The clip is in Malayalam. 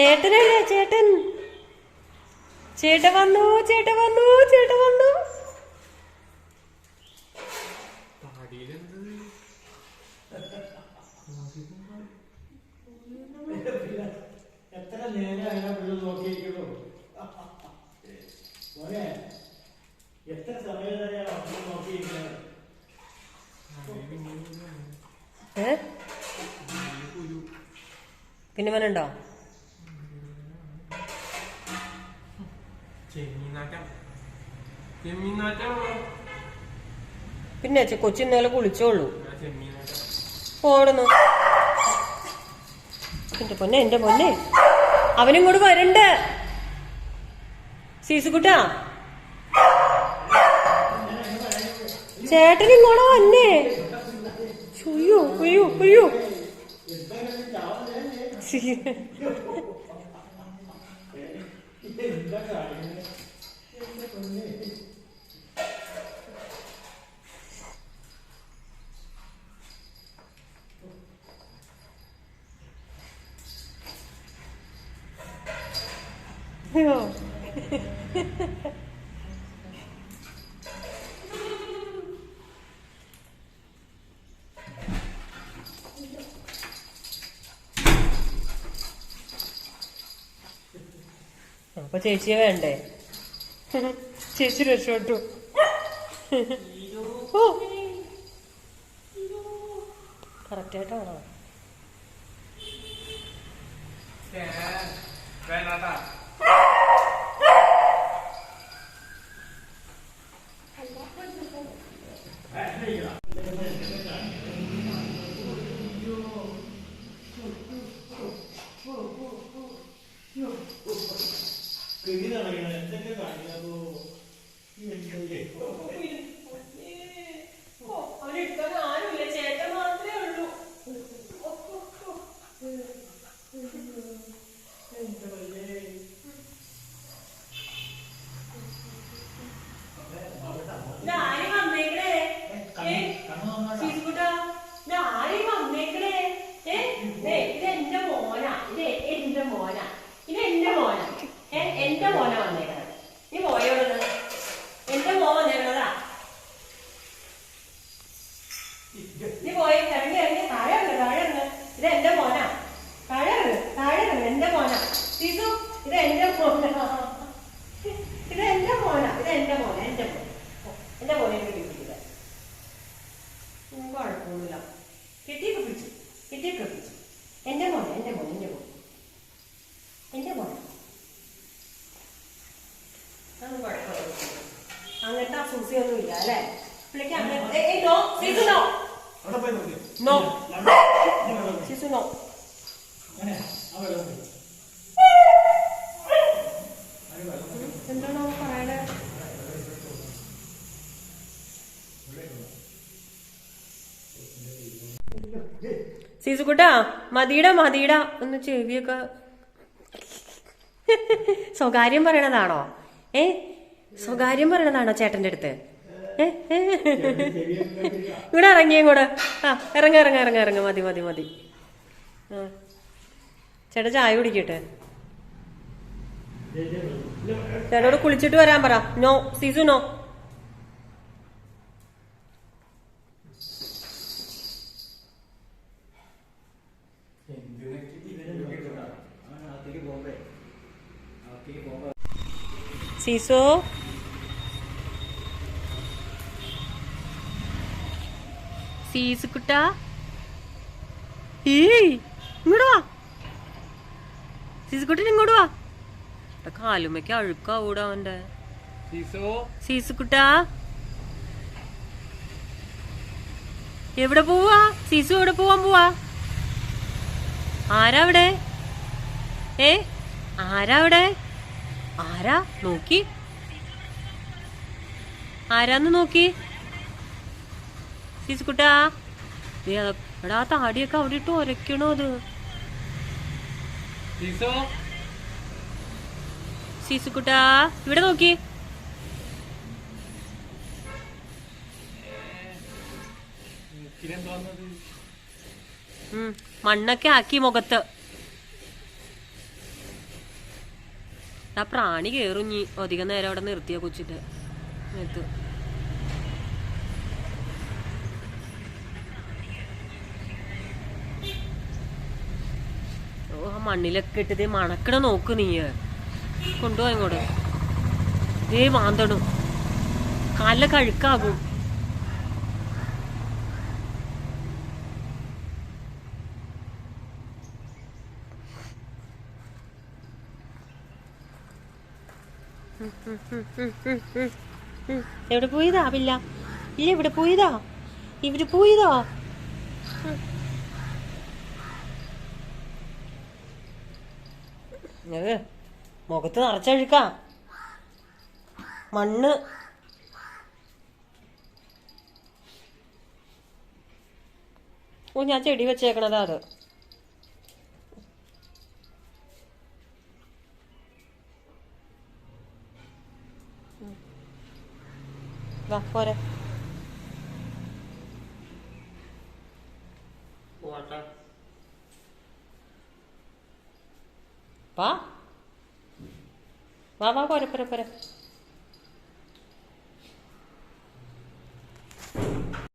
ചേട്ടനല്ലേ ചേട്ടൻ. ചേട്ടൻ വന്നു ചേട്ടൻ വന്നു ചേട്ടൻ വന്നു. എത്ര നേരം എത്ര പിന്നെ വന്നുണ്ടോ ചെമ്മീനാറ്റം ചെമ്മീനാറ്റം പിന്നെ ചെ- കൊച്ചു ഇന്നലെ കുളിച്ചോളൂ ഓടുന്നു. എന്റെ പൊന്നെ എന്റെ പൊന്നെ. അവനും കൂടെ വരണ്ട്. സീസുകുട്ടാ. ചേട്ടൻ ഇങ്ങോട്ട് വന്നേ. അയ്യോ അയ്യോ 那个那个那个那哎哟 അപ്പൊ ചേച്ചിയെ വേണ്ടേ? ചേച്ചി രക്ഷപ്പെട്ടു. കറക്റ്റായിട്ടാണോ വേണ്ടാ കിഴി നടക്കണം എന്തൊക്കെ കാണിക്കാമോ അവനെടുക്കാൻ ആരുമില്ല ചേട്ടൻ മാത്രമേ ഉള്ളൂ ആര് വന്നേക്കണേ ഏ? ശിശുക്കുട്ടാ, ഇത് ആര് വന്നേക്കണേ ഏ? ദേ, ഇത് എന്റെ മോനാ ഇത് എന്റെ മോനാ ഇത് എന്റെ മോനാ ഏ എന്റെ മോനാ വന്നേക്കണത് നീ പോയോടത് എന്റെ മോൻ വന്നേക്കണതാ നീ പോയി ഇറങ്ങി ഇറങ്ങി താഴെ ഇറങ്ങ് താഴെ ഇറങ്ങ് ഇത് എന്റെ മോനാ താഴെ ഇറങ്ങ് താഴെ ഇറങ്ങ് എന്റെ മോനാ സീസു ഇത് എന്റെ മോനാ ഇത് എന്റെ മോനാ ഇത് എന്റെ മോനാ എന്റെ മോൻ എന്റെ മോനെ കിട്ടിയിട്ടില്ല കുഴപ്പമൊന്നുമില്ല. കിട്ടിയൊക്കെ പിടിച്ചു. കിട്ടിയൊക്കെ പിടിച്ചു. എന്റെ മോനെ എന്റെ മോൻ എന്റെ മോൻ എന്റെ മോനാ. അതൊന്നും കുഴപ്പമില്ല അങ്ങനത്തെ അസൂസിയൊന്നും ഇല്ല അല്ലേ? പുള്ളിക്ക് അങ്ങനെ ഏയ്, ഏയ്, no, നോ. no. നോ. പോയി. സീസു. മോനെ പോയി. എന്താണോ സീസുക്കുട്ടാ മതിയുടെ മതിയുടെ ഒന്ന് ചെവിയൊക്കെ. സ്വകാര്യം പറയണതാണോ? ഏ? സ്വകാര്യം പറയണതാണോ ചേട്ടന്റെ അടുത്ത്? ഇവിടെ ഇറങ്ങിയും കൂടെ ആ ഇറങ്ങ ഇറങ്ങ ഇറങ്ങ ഇറങ്ങ. മതി മതി മതി. ആ. ചേട്ടാ ചായ കുടിക്കട്ടെ? ചേട്ടനോട് കുളിച്ചിട്ട് വരാൻ പറ. No Seesu no. സീസു? സീസു കുട്ട? ഏയ് ഇങ്ങോട്ട് വാ. സീസുക്കുട്ടൻ ഇങ്ങോട്ട് വാ. എടാ, കാലുമ്മയ്ക്ക് അഴുക്കാവൂടാ അവന്റെ സീസോ? സീസുക്കുട്ടാ എവിടെ പോവാ? സീസു എവിടെ പോവാൻ പോവാ? ആരാ അവിടെ ഏ ആരാ അവിടെ ആരാ നോക്കി ആരാന്ന് നോക്കി സീസുക്കുട്ടാ എടാ താടിയൊക്കെ അവിടെ ഇട്ട് ഒരയ്ക്കണോ അത് സീസോ സീസുക്കുട്ടാ ഇവിടെ നോക്കി മൂക്കിലെന്തോന്നത് ഉം, മണ്ണൊക്കെ ആക്കി മുഖത്ത്. ആ പ്രാണി കേറുഞ്ഞി അധികം നേരം അവിടെ നിർത്തിയ കൊച്ചിട്ട് ഓ ആ മണ്ണിലൊക്കെ ഇട്ടത് മണക്കണ നോക്ക് നീ. കൊണ്ടുപോയി ഇങ്ങോട്ട്. ദേ മാന്തണു കാലിലെ കഴുക്കാകും എവിടെ പോയതാ പില്ല ഇല്ല ഇവിടെ പോയതാ. ഇവിടെ പോയതാ. മുഖത്ത് നിറച്ചഴുക്ക. മണ്ണ്. ഓ ഞാൻ ചെടി വെച്ചേക്കണതാ അത്. വാ പോരെ പോട്ടെ വാ വാ വാ പോരെ പോരെ പോരെ